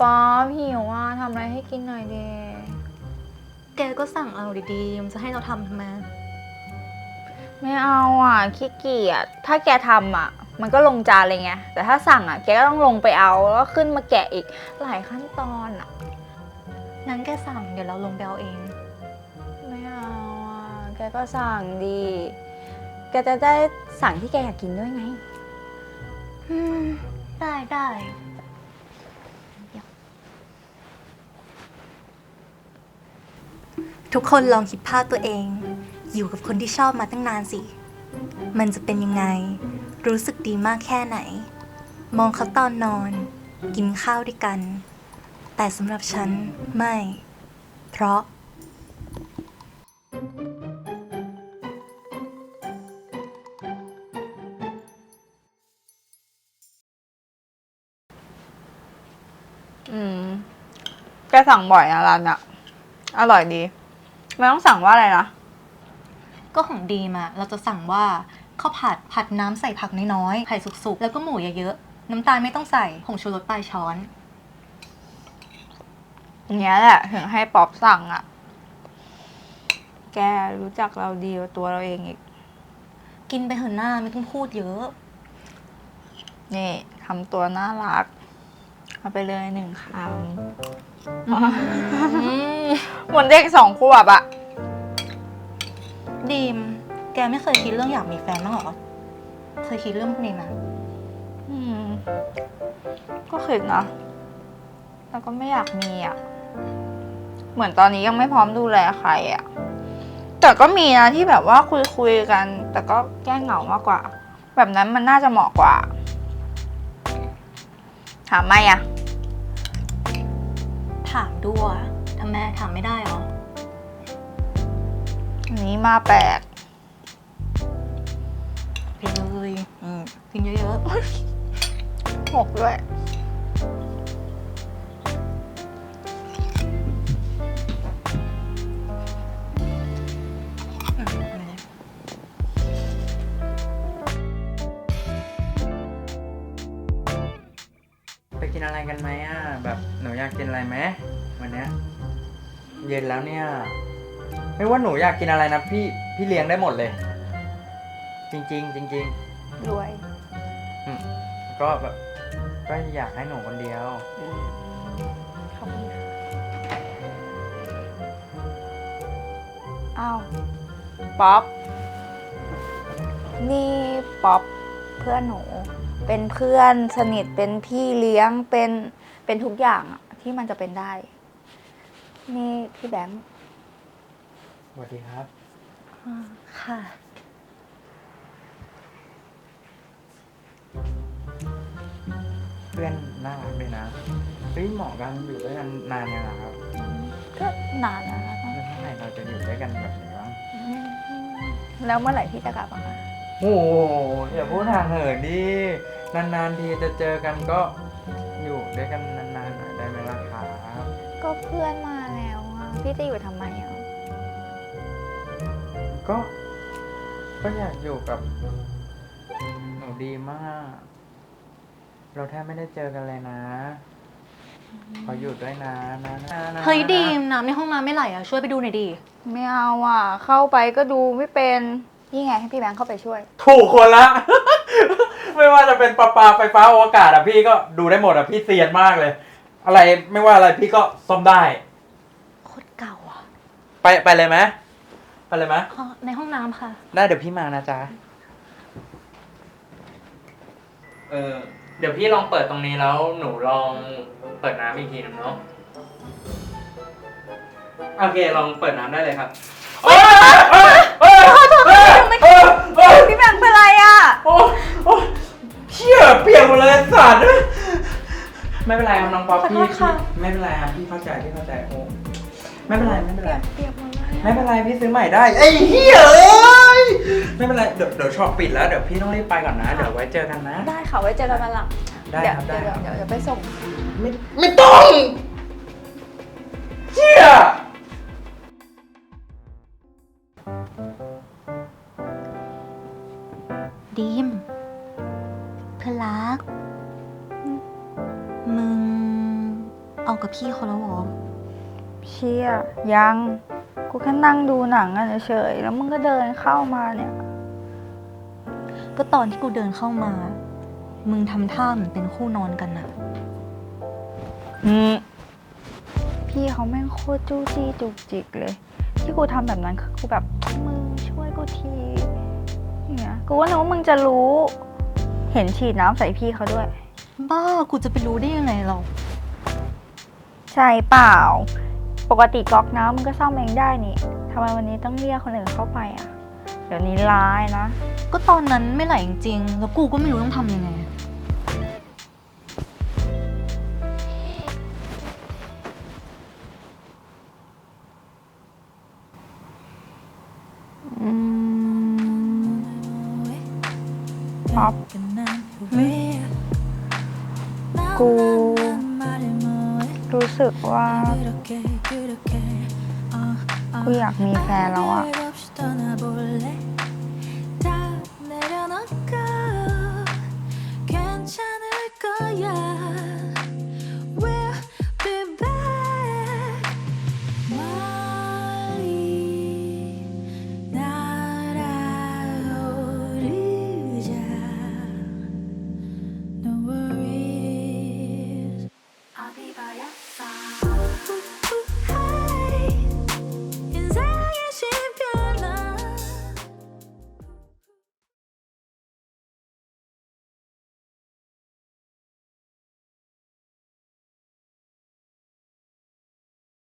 ป๊อปหิวอะทำอะไรให้กินหน่อยดีแกก็สั่งเอาดีๆมันจะให้เราทำทำไม ไม่เอาอะขี้เกียจถ้าแกทำอะ มันก็ลงจานเลยไงแต่ถ้าสั่งอะแกก็ต้องลงไปเอาแล้วก็ขึ้นมาแกะอีกหลายขั้นตอนอะงั้นแกสั่งเดี๋ยวเราลงไปเอาเอง ไม่เอาอะแกก็สั่งดีแกจะได้สั่งที่แกอยากกินด้วยไง อืม ได้ได้ ทุกคนลองคิดภาพตัวเอง อยู่กับคนที่ชอบมาตั้งนานสิ มันจะเป็นยังไง รู้สึกดีมากแค่ไหน มองเขาตอนนอน กินข้าวด้วยกัน แต่สำหรับฉันไม่ เพราะอืมแกสั่งบ่อยนะร้านอะอร่อยดี ไม่ต้องสั่งว่าอะไรนะก็ของดีมอะเราจะสั่งว่าข้าวผัดผัดน้ำใส่ผักน้อยๆไข่สุกๆ แล้วก็หมูเยอะๆ น้ำตาลไม่ต้องใส่ผงชูรสปลายช้อน อย่างเงี้ยแหละ ถึงให้ป๊อปสั่งอะแกรู้จักเราดีกว่าตัวเราเองอีก กินไปเถอะหน้าไม่ต้องพูดเยอะ นี่ทำตัวน่ารัก เอาไปเลยหนึ่งคำเหมือนเด็กสองขวบอะดีม แกไม่เคยคิดเรื่องอยากมีแฟนบ้างเหรอ เคยคิดเรื่องพวกนี้ไหมอืม ก็คิดนะแต่ก็ไม่อยากมีอะเหมือนตอนนี้ยังไม่พร้อมดูแลใครอะแต่ก็มีนะที่แบบว่าคุยคุยๆกัน แต่ก็แก้เหงามากกว่า แบบนั้นมันน่าจะเหมาะกว่า ถามไม่อะ ถามด้วยทำไมถามไม่ได้เหรอ อันนี้มาแปลกไปเลยอืมกินเยอะหกด้วย กินอะไรกันไหมอะแบบหนูอยากกินอะไรไหมวันเนี้ยเย็นแล้วเนี่ย ไม่ว่าหนูอยากกินอะไรนะพี่พี่เลี้ยงได้หมดเลย จริงๆจริงรวยๆอืมก็แบบก็อยากให้หนูคนเดียวขอบคุณค่ะอ้าว ป๊อป นี่ป๊อปเพื่อนหนู เป็นเพื่อนสนิทเป็นพี่เลี้ยงเป็นเป็นทุกอย่างอะที่มันจะเป็นได้ นี่พี่แบงค์สวัสดีครับอ่าค่ะ เพื่อนน่ารักเลยนะเฮ้ยเหมาะกันอยู่ด้วยกันนานยังอะครับก็นานแล้วนะแล้วเมื่อไหร่เราจะอยู่ด้วยกันแบบนี้บ้างแล้วเมื่อไหร่พี่จะกลับมาคะโอ้โหอย่าพูดห่างเหินดิ นานๆทีจะเจอกันก็อยู่ด้วยกันนานๆหน่อยได้ไหมล่ะครับก็เพื่อนมาแล้วอะพี่จะอยู่ทำไมอะก็ก็อยากอยู่กับหนูดีมาก เราแทบไม่ได้เจอกันเลยนะ ขออยู่ด้วยนะนะนะนะเฮ้ยดีมน้ำในห้องน้ำไม่ไหลอะช่วยไปดูหน่อยดิไม่เอาอะ เข้าไปก็ดูไม่เป็น นี่ไงให้พี่แบงค์เข้าไปช่วย ถูกคนละ ไม่ว่าจะเป็นปลาปลาไฟฟ้าอวกาศอะพี่ก็ดูได้หมดอะพี่เซียนมากเลย อะไรไม่ว่าอะไรพี่ก็ซ่อมได้ โคตรเก่าอะไปไปเลยไหมไปเลยไหมอ๋อในห้องน้ำค่ะ ได้เดี๋ยวพี่มานะจ๊ะ เออเดี๋ยวพี่ลองเปิดตรงนี้แล้วหนูลองเปิดน้ำอีกทีนึงเนาะโอเคลองเปิดน้ำได้เลยครับ โอ้ยโอ้ยโอ้ยโอ้ยโอ้ยโอ้ยพี่แบงค์เป็นไรอะโอ้ยโอ้ยเชี่ย เปียกหมดเลยสัตว์ไม่เป็นไรครับน้องป๊อปขอโทพี่ษค่ะพี่ไม่เป็นไรครับพี่เข้าใจพี่เข้าใจโอ้ไม่เป็นไรไม่เป็นไร เปียกหมดเลยไม่เป็นไรพี่ซื้อใหม่ได้ไอ้เหี้ยเอ้ยไม่เป็นไรเดี๋ยวเดี๋ยวช็อปปิดแล้วเดี๋ยวพี่ต้องรีบไปก่อนนะเดี๋ยวไว้เจอกันนะ ได้ค่ะไว้เจอกันวันหลังได้เดี๋ยวครับได้เดี๋ยวครับ เดี๋ยวเดี๋ยวไปส่ง ไม่ไม่ต้องเชี่ยดีม เพื่อนรักมึงเอากับพี่เขาแล้วเหรอเชี่ยยัง กูแค่นั่งดูหนังอะเฉยๆแล้วมึงก็เดินเข้ามาเนี่ย ก็ตอนที่กูเดินเข้ามา มึงทำท่าเหมือนเป็นคู่นอนกันอะอืมพี่เขาแม่งโคตรจู้จี้จุกจิกเลย ที่กูทำแบบนั้นคือกูแบบมึงช่วยกูทีเนี่ยกูว่านึกว่ามึงจะรู้ เห็นฉีดน้ำใส่พี่เขาด้วย บ้ากูจะไปรู้ได้ยังไงเรา ใช่เปล่า ปกติก๊อกน้ำมึงก็ซ่อมเองได้นี่ทำไมวันนี้ต้องเรียกคนอื่นเข้าไปอะ เดี๋ยวนี้ร้ายนะ ก็ตอนนั้นไม่ไหลจริงๆ แล้วกูก็ไม่รู้ต้องทำยังไง อืมป๊อปกู รู้สึกว่ากูอยากมีแฟนแล้วอะ